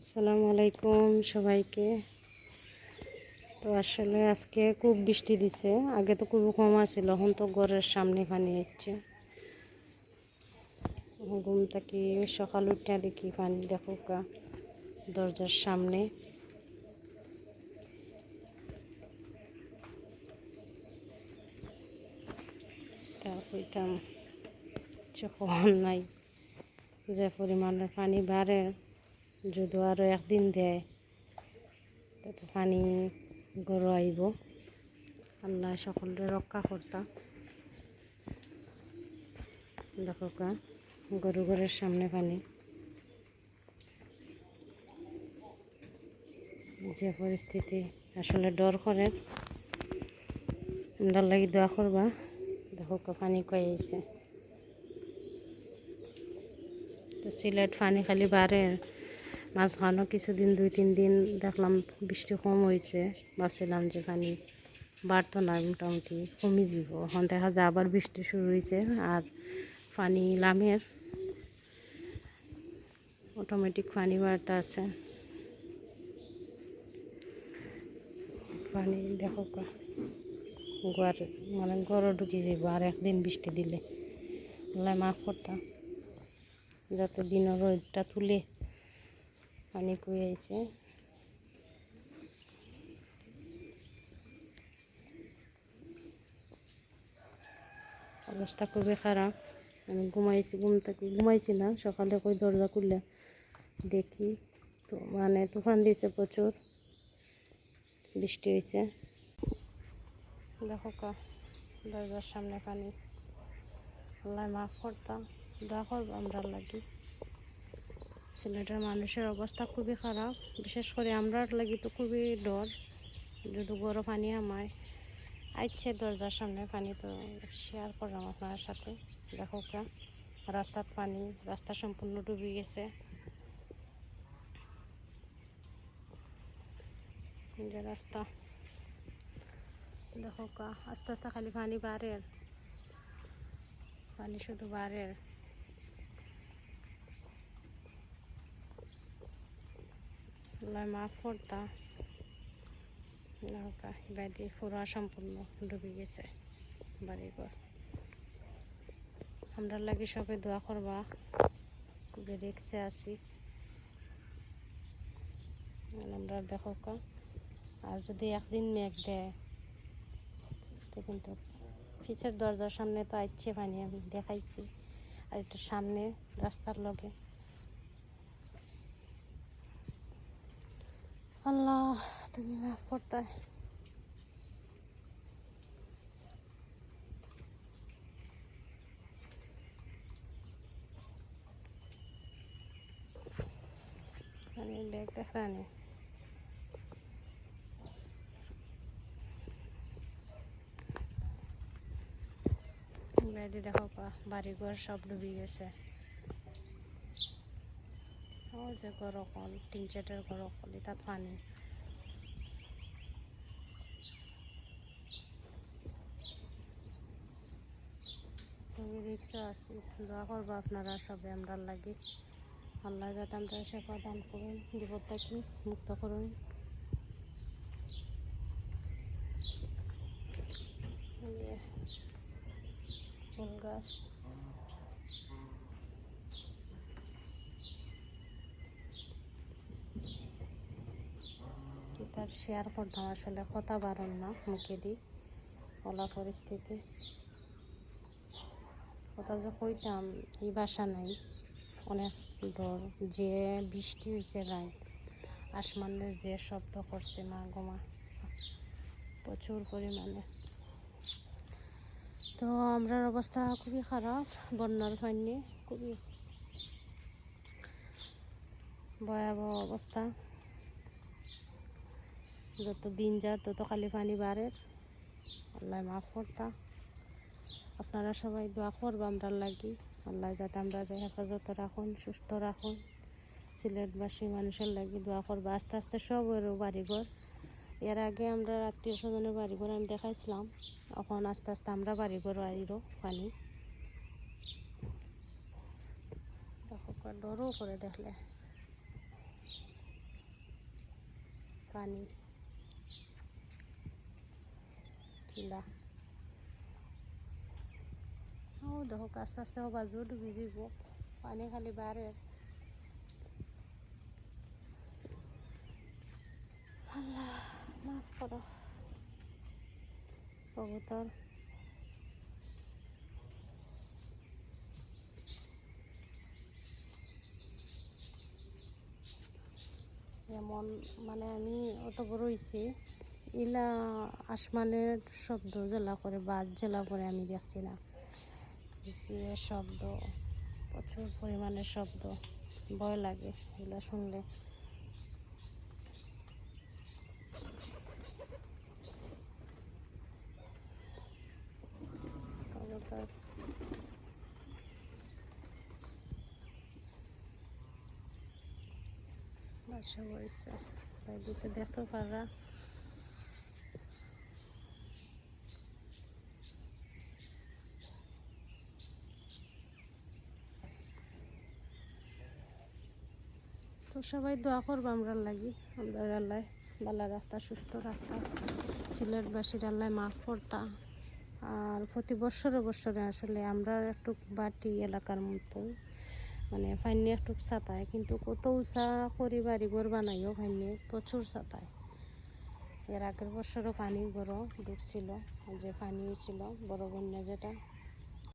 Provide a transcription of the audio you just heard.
আসসালামু আলাইকুম সবাইকে। তো আসলে আজকে খুব বৃষ্টি দিছে। আগে তো খুব কম আছিল এখন তো ঘরের সামনে পানি হচ্ছে ঘুম থাকি সকাল উঠে দেখি পানি? দেখো দরজার সামনে। তা কইতাম, যখন নাই যে পরিমাণের পানি বাড়ে যদি আরও একদিন দেয়, তত পানি গরু আইব। আল্লাহ সকলকে রক্ষা করতাম দেখো গরু ঘরের সামনে পানি। যে পরিস্থিতি আসলে ডর করে। আমরা লাগি দোয়া করবা। দেখো পানি কয়ে আইছে। তো সিলেট পানি খালি বাড়ে। মাঝখানেও কিছুদিন দুই তিন দিন দেখলাম বৃষ্টি কম হয়েছে। ভাবছিলাম যে পানি বাড়তো না, মোটামুটি কমে যাব। এখন দেখা যায় আবার বৃষ্টি শুরু হয়েছে আর পানি লামের অটোমেটিক পানি বাড়তে আছে। পানি দেখো গোয়ার মানে গড়ও ঢুকে যাব আর একদিন বৃষ্টি দিলে। মাফ করতাম যাতে দিনের রোদটা তুলে পানি কুয়েছে অবস্থা খুবই খারাপ। আমি ঘুমাইছি, ঘুম থেকে ঘুমাইছি না সকালে কই দরজা খুললে দেখি। তো মানে তুফান দিয়েছে প্রচুর, বৃষ্টি হয়েছে দেখো কা, দরজার সামনে পানি। আল্লাহ মাফ করতাম করব আমরা লাগি। সিলেটের মানুষের অবস্থা খুবই খারাপ। বিশেষ করে আমরা লাগি তো খুবই ডর, যদি গরম পানি আমায়, আইছে দরজার সামনে পানি তো শেয়ার করলাম আপনার সাথে। দেখো রাস্তার পানি, রাস্তা সম্পূর্ণ ডুবে গেছে। যে রাস্তা। দেখো আস্তে আস্তে খালি পানি বাড়ে। পানি শুধু বাড়ে। আল্লাহ মাফ করতা নৌকা বাড়ি পুরা সম্পূর্ণ ডুবে গেছে বাড়িঘর। আমরা লাগি সবাই দোয়া করবা খুবই রিক্সে আছি। আমরা দেখো আর যদি একদিন মেঘ দেয়, তো কিন্তু পিছের দরজার সামনে তো আইচ্ছে পানি, আমি দেখাইছি। আর একটু সামনে রাস্তার লগে। আল্লাহ, তুমি মাফ করতে। আমি ব্যাগ দেখানি বেদি দেখো পা বাড়ি ঘর সব ডুবে গেছে। গরকল টিন চেটের গরকল তাত পানি। খুবই রিক্সা আছি দোয়া করব আপনারা সবে আমরা লাগি। আল্লাহ যাতে আমরা সেবা দান করুন বিপদ থেকে মুক্ত করুন। ফুল গাছ। তার শেয়ার করতাম আসলে কথা বারণ না, মুখে দিই। বলা পরিস্থিতি। কথা যে কইতাম এই বাসা নাই। অনেক ডর, যে বৃষ্টি হয়েছে রাত, আসমানে যে শব্দ করছে, মা গোমা প্রচুর পরিমাণে। তো আমরার অবস্থা খুবই খারাপ, বন্যার পানি খুবই ভয়াবহ অবস্থা। যত দিন যায় তত খালি পানি বাড়ে। আল্লাহ মাফ করতা। আপনারা সবাই দোয়া করব আমরা লাগি। আল্লাহ যাতে আমরা হেফাজত রাখুন, সুস্থ রাখুন। সিলেটবাসী মানুষের লাগি দোয়া করব। আস্তে আস্তে সব ওরও বাড়িঘর। এর আগে আমরা আত্মীয় স্বজনের বাড়িঘর আমি দেখাইছিলাম। এখন আস্তে আস্তে আমরা বাড়িঘর আইরও পানি। ডরও করে দেখলে। পানি। কিলা ও দেখো আস্তে আস্তে বাজু ডুবি যাব। পানি খালি বাড়ে আল্লাহ, মাফ করো কবুতর যেমন মানে আমি অত বড় হয়েছি ইলা আসমানের শব্দ জেলা করে, বাদ জেলা করে আমি যাচ্ছি না। শব্দ, প্রচুর পরিমাণে শব্দ, ভয় লাগে এগুলো শুনলে। বাসা বইছে দেখতে পারা সবাই দোয়া করব আমরা লাগি। আমরা আল্লাহ ভালো রাস্তা, সুস্থ রাখতা সিলেটবাসীর আল্লাহ মাফ করতা। আর প্রতি বছরে বছরে আসলে আমরা একটু বাটি এলাকার মতো মানে ফাইনি একটু ছাতায় কিন্তু কত উঁচা করি বাড়ি ঘর বানাইও ফাইনি প্রচুর ছাতায় এর আগের বছরও পানি বড় ঢুকছিল যে পানি হয়েছিল, বড় বন্যা যেটা।